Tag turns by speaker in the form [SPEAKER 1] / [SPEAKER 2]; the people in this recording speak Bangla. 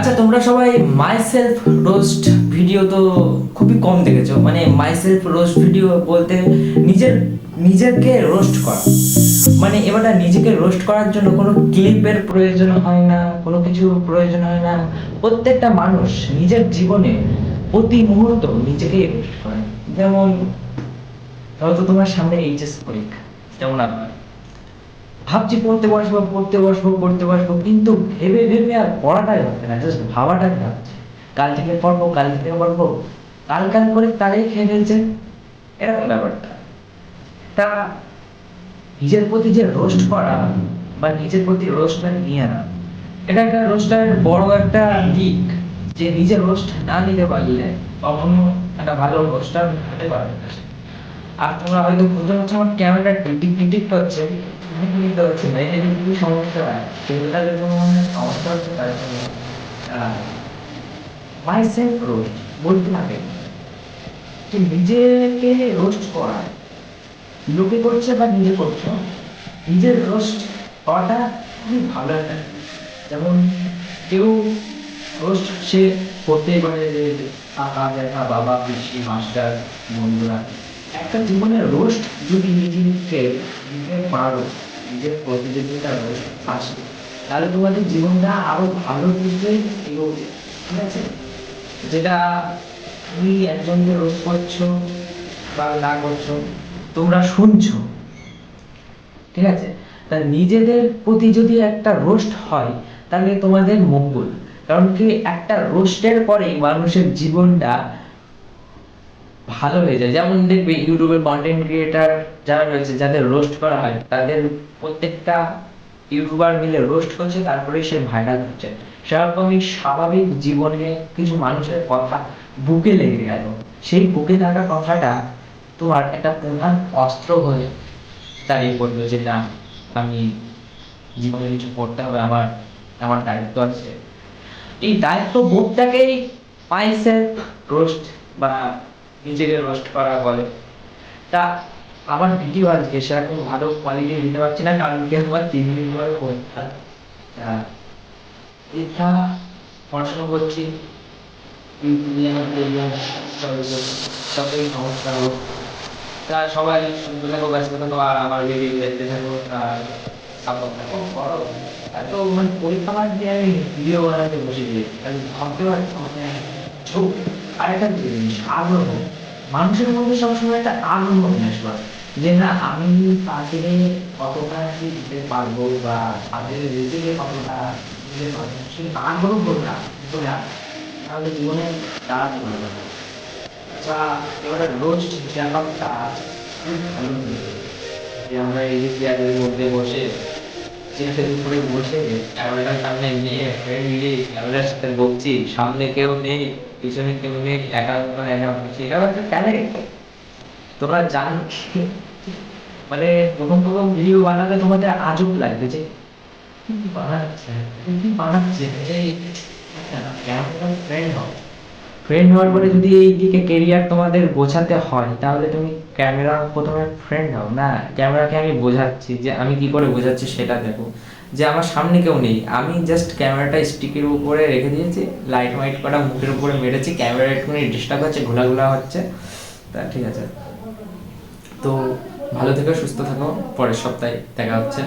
[SPEAKER 1] আচ্ছা তোমরা সবাই মাই সেলফ রোস্ট ভিডিও তো খুবই কম দেখেছ। মানে মাই সেলফ রোস্ট ভিডিও বলতে নিজের, নিজেকে রোস্ট করা। মানে এবার নিজেকে রোস্ট করার জন্য কোনো ক্লিপের প্রয়োজন হয় না, কোনো কিছু প্রয়োজন হয় না। প্রত্যেকটা মানুষ নিজের জীবনে প্রতি মুহূর্ত নিজেকে রোস্ট করে। যেমন হয়তো তোমার সামনে এইচএস পরীক্ষা যেমন আমার ভাবছি পড়তে বসবো পড়তে বসবো পড়তে বসবো, কিন্তু ভেবে ভেবে আর পড়াটাই হচ্ছে না জাস্ট ভাবাটাই ভাবছে কাল থেকে পড়ব, কাল থেকে পড়ব, কাল কাল করে তারাই খেয়ে ফেলছে। এরকম ব্যাপারটা। তা নিজের প্রতি যে রোস্ট করা বা নিজের প্রতি রোস্টটা নিয়ে আনা এটা একটা রোস্টারের বড় একটা দিক যে নিজের রোস্ট না নিতে পারলে কখনো একটা ভালো রোস্টার হতে পারবে না। আর তোমরা হয়তো বুঝতে পারছ আমার ক্যামেরা টিটিক টিটিক হচ্ছে। বুঝতে পারছি না এটা কি সমস্যা। হয় সেটা যদি কোনো মানে সমস্যা হচ্ছে, তার জন্য মাই সেলফ রোস্ট বলতে হবে যে নিজেকে রোস্ট করা। লোকে করছে বা নিজে করছ, নিজের রোস্ট করাটা খুবই ভালো একটা যেমন কেউ রোস্ট সে করতেই পারে যে কাকা জ্যাঠা বাবা, পিসি, মাস্টার, বন্ধুরা। একটা জীবনের রোস্ট যদি নিজেকে দিতে পারো নিজের প্রতিযোগিতা রোস্ট আসে, তাহলে তোমাদের জীবনটা আরও ভালো দিকে এগোবে, ঠিক আছে? যেটা তুমি একজনকে রোস্ট করছ বা না করছ, তোমরা শুনছো, ঠিক আছে? তা নিজেদের প্রতি যদি একটা রোস্ট হয়, তাহলে তোমাদের মঙ্গল, কারণ কি একটা রোস্টের পরে মানুষের জীবনটা ভালো হয়ে যায়। যেমন দেখবে ইউটিউবের কন্টেন্ট ক্রিয়েটার যারা রয়েছে, যাদের রোস্ট করা হয়, তাদের প্রত্যেকটা ইউটিউবার মিলে রোস্ট করছে, তারপরেই সে ভাইরাল হচ্ছে। সেরকমই স্বাভাবিক জীবনে কিছু মানুষের কথা বুকে লেগে গেল। সেই বুকে থাকা কথাটা তোমার একটা প্রধান অস্ত্র হয়ে দাঁড়িয়ে পড়ল যে, না, আমি জীবনে কিছু করতে হবে, আমার আমার দায়িত্ব আছে। এই দায়িত্ব বোধটাকেই মাইসেলফ রোস্ট বা নিজেকে রোস্ট করা বলে। তা আমার ভিডিও আজকে সেরকম ভালো কোয়ালিটি দিতে পারছি না, কারণ কি আমার তিন দিন ধরে পরীক্ষা। এটা পড়াশোনা করছি সবাই নমস্কার হোক। তা সবাই সুন্দর থাকো, ব্যস্ত থাকো, আর আমার ভিডিও দেখতে থাকো আর সাপোর্ট থাকো করো। এত মানে পরীক্ষা আমার দিয়ে আমি ভিডিও বানাতে বসে গিয়েছি আমি ভাবতে পারছি ঝোঁক আরেকটা জিনিস, আগ্রহ। মানুষের মধ্যে সবসময় একটা আগ্রহ নিয়ে আসবা যে, না, আমি তাকে কতটা কি দিতে পারব বা তাদের রেসিপি কতটা দিতে পারব? সেই চলে আসে তাহলে জীবনে দাঁড়াতে পারবে না বা এবারে রোজ ভালো যে আমরা এই যে মধ্যে বসে সামনে কেউ নেই, পিছনে কেউ নেই, একা একা বলছি একটা তোমরা জানো? মানে প্রথম প্রথম ভিডিও বানালে তোমাদের আজব লাগবে যে বানাচ্ছে? বানাচ্ছে? এই ক্যামেরা ফ্রেন্ড হও? ফ্রেন্ড হওয়ার পরে যদি এই দিকে কেরিয়ার তোমাদের বোঝাতে হয়, তাহলে তুমি ক্যামেরা প্রথমে ফ্রেন্ড হও, না? ক্যামেরাকে আমি বোঝাচ্ছি যে আমি কি করে বোঝাচ্ছি সেটা দেখো। যে আমার সামনে কেউ নেই, আমি জাস্ট ক্যামেরাটা স্টিকের উপরে রেখে দিয়েছি লাইট মাইট করা মুখের উপরে মেরেছি ক্যামেরা একটুখানি ডিস্টার্ব হচ্ছে, ঘোলাঘোলা হচ্ছে। তা ঠিক আছে। তো ভালো থেকো, সুস্থ থাকো, পরের সপ্তাহে দেখা হচ্ছে।